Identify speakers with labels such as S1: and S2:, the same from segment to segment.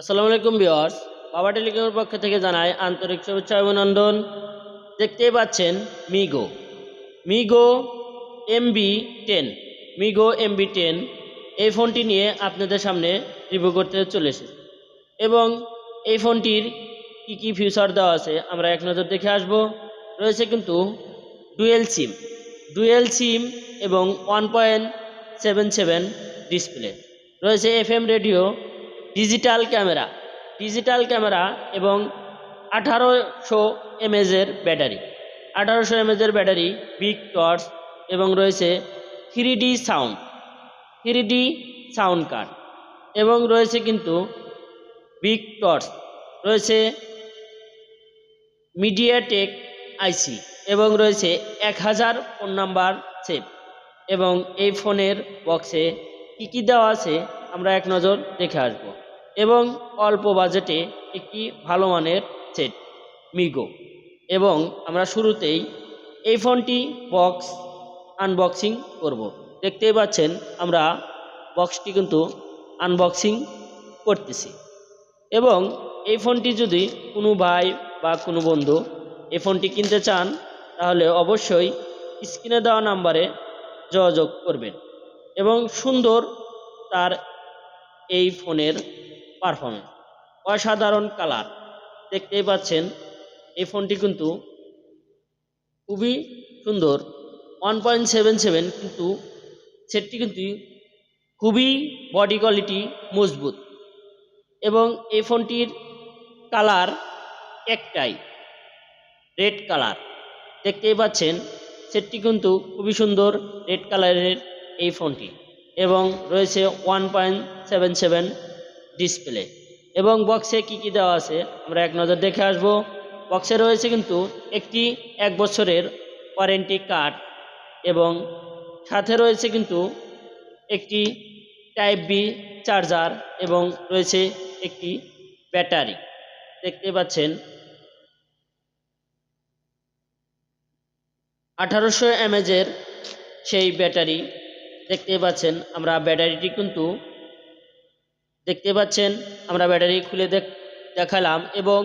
S1: আসসালামু আলাইকুম বিয়ার্স বাবা টেলিকমের পক্ষ থেকে জানাই আন্তরিক শুভেচ্ছা অভিনন্দন। দেখতেই পাচ্ছেন Migo. Migo MB ten, Migo MB ten এই ফোনটি নিয়ে আপনাদের সামনে রিভিউ করতে চলে এসেছি। এবং এই ফোনটির কী কী ফিউচার দেওয়া আছে, আমরা এক নজর দেখে আসব। রয়েছে কিন্তু ডুয়েল সিম ডুয়েল সিম এবং one point seven seven display রয়েছে FM radio digital camera digital camera এবং আঠারোশো এমএজের ব্যাটারি। আঠারোশো এমএজের ব্যাটারি, বিগ টর্চ এবং রয়েছে three sound three sound card এবং রয়েছে কিন্তু বিগ টর্চ, রয়েছে মিডিয়াটেক আইসি এবং রয়েছে এক হাজার ফোন নাম্বার সেভ এবং এই ফোনের বক্সে কী কী দেওয়া আছে আমরা এক নজর দেখে আসব। এবং অল্প বাজেটে একটি ভালো মানের সেট, মিগো। এবং আমরা শুরুতেই এই ফোনটি বক্স, আনবক্সিং করব। দেখতেই পাচ্ছেন, আমরা বক্সটি কিন্তু আনবক্সিং করতেছি। এবং এই ফোনটি যদি কোনো ভাই বা কোনো বন্ধু এই ফোনটি কিনতে চান, তাহলে অবশ্যই স্ক্রিনে দেওয়া নাম্বারে যোগাযোগ করবেন। এবং সুন্দর তার এই ফোনের পারফরমেন্স অসাধারণ কালার। দেখতেই পাচ্ছেন, এই ফোনটি কিন্তু খুবই সুন্দর। ওয়ান পয়েন্ট সেভেন সেভেন কিন্তু সেটটি কিন্তু খুবই বডি কোয়ালিটি মজবুত। এবং এই ফোনটির কালার একটাই রেড কালার। দেখতেই পাচ্ছেন, সেটটি কিন্তু খুবই সুন্দর রেড কালারের এই ফোনটি। এবং রয়েছে one point seven seven display এবং বক্সে কি কি দেওয়া আছে? আমরা এক নজর দেখে আসব। বক্সে রয়েছে কিন্তু একটি এক বছরের ওয়ারেন্টি কার্ড এবং সাথে রয়েছে কিন্তু একটি টাইপ বি চার্জার এবং রয়েছে একটি ব্যাটারি দেখতে পাচ্ছেন। আঠারোশো এমএজের সেই ব্যাটারি দেখতে পাচ্ছেন। আমরা ব্যাটারিটি কিন্তু দেখতে পাচ্ছেন, আমরা ব্যাটারি খুলে দেখ, দেখালাম এবং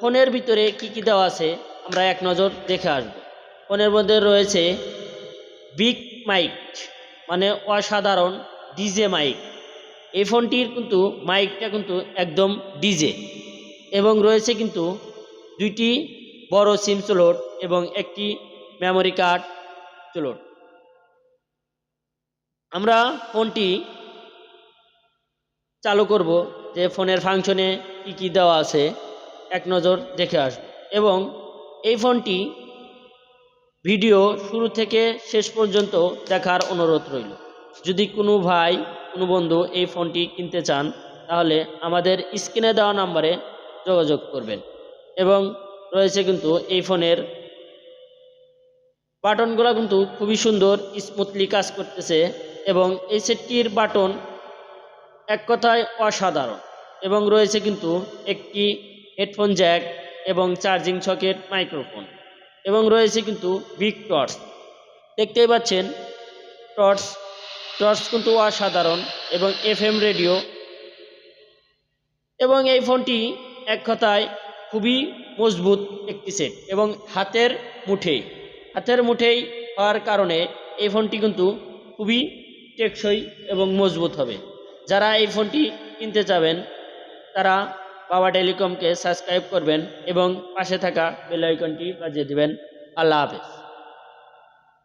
S1: ফোনের ভিতরে কি কি দেওয়া আছে, আমরা এক নজর দেখে আসব। ফোনের মধ্যে রয়েছে বিগ মাইক মানে অসাধারণ ডিজে মাইক। এই ফোনটির কিন্তু, মাইকটা কিন্তু একদম ডিজে। এবং রয়েছে কিন্তু দুইটি বড় সিম স্লট এবং একটি মেমোরি কার্ড স্লট। আমরা ফোনটি চালু করব যে ফোনের ফাংশনে কী কী দেওয়া আছে, এক নজর দেখে আসব। এবং এই ফোনটি ভিডিও শুরু থেকে শেষ পর্যন্ত দেখার অনুরোধ রইল। যদি কোনো ভাই, কোনো বন্ধু এই ফোনটি কিনতে চান, তাহলে আমাদের স্ক্রিনে দেওয়া নাম্বারে যোগাযোগ করবেন। এবং রয়েছে কিন্তু এই ফোনের বাটনগুলো কিন্তু খুবই সুন্দর স্মুথলি কাজ করতেছে। এবং এই সেটটির বাটন এক কথায় অসাধারণ এবং রয়েছে কিন্তু একটি হেডফোন জ্যাক এবং চার্জিং সকেট মাইক্রোফোন এবং রয়েছে কিন্তু বিগ টর্চ। দেখতেই পাচ্ছেন, টর্চ টর্চ কিন্তু অসাধারণ এবং এফএম রেডিও এবং এই ফোনটি এক কথায় খুবই মজবুত একটি সেট এবং হাতের মুঠেই হাতের মুঠেই হওয়ার কারণে এই ফোনটি কিন্তু খুবই টেকসই এবং মজবুত হবে। যারা এই ফোনটি কিনতে চাবেন তারা বাবা টেলিকমকে সাবস্ক্রাইব করবেন এবং পাশে থাকা বেলাইকনটি বাজিয়ে দেবেন। আল্লাহ হাফেজ।